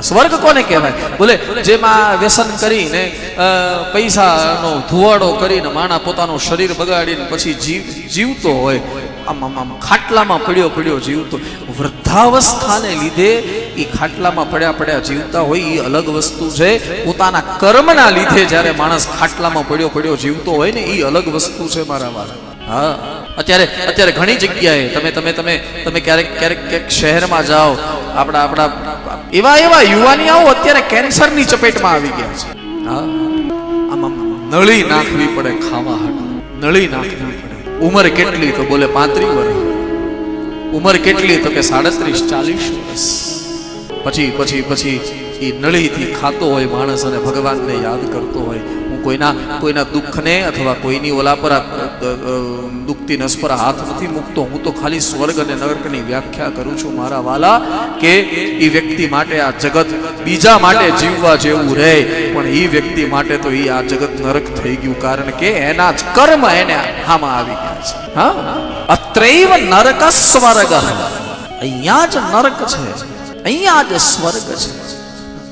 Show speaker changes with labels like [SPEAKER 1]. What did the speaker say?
[SPEAKER 1] સ્વર્ગ કોને કહેવાય? બોલે જેમાં વ્યસન કરીને પૈસાનો ધુવાડો કરીને માણા પોતાનું શરીર બગાડીને પછી જીવ જીવતો હોય, આમ આમ આમ ખાટલામાં પડ્યો પડ્યો જીવતો. વૃદ્ધાવસ્થાને લીધે એ ખાટલામાં પડ્યા પડ્યા જીવતા હોય એ અલગ વસ્તુ છે. પોતાના કર્મના લીધે જ્યારે માણસ ખાટલામાં પડ્યો પડ્યો જીવતો હોય ને એ અલગ વસ્તુ છે મારા વાલા. હા. અત્યારે અત્યારે ઘણી જગ્યાએ તમે તમે તમે તમે ક્યારેક ક્યારેક ક્યાંક શહેરમાં જાઓ, આપણા આપણા એવા એવા યુવાનિયાઓ અત્યારે કેન્સરની ચપેટમાં આવી ગયા છે. આમ નળી નાખવી પડે ખાવા હાટુ. નળી નાખવી પડે. ઉંમર કેટલી તો બોલે પાંત્રીસ વર્ષ. ઉંમર કેટલી તો કે સાડત્રીસ, ચાલીસ વર્ષ. પછી પછી પછી એ નળીથી ખાતો હોય માણસ અને ભગવાનને યાદ કરતો હોય. કોઈના કોઈના દુઃખને અથવા કોઈની ઓલા પર અ, નસ પર હાથ નથી મૂકતો. હું તો ખાલી સ્વર્ગ અને નરકની વ્યાખ્યા કરું છું મારા વાલા કે એ વ્યક્તિ માટે આ જગત બીજા માટે જીવવા જેવું રહે. પણ એ વ્યક્તિ માટે તો એ આ જગત નરક થઈ ગયું કારણ કે એના જ કર્મ એને હામાં આવી ગયા છે. હા? અત્રૈવ નરક સ્વર્ગ અહીંયા જ નરક છે અહીંયા જ સ્વર્ગ છે.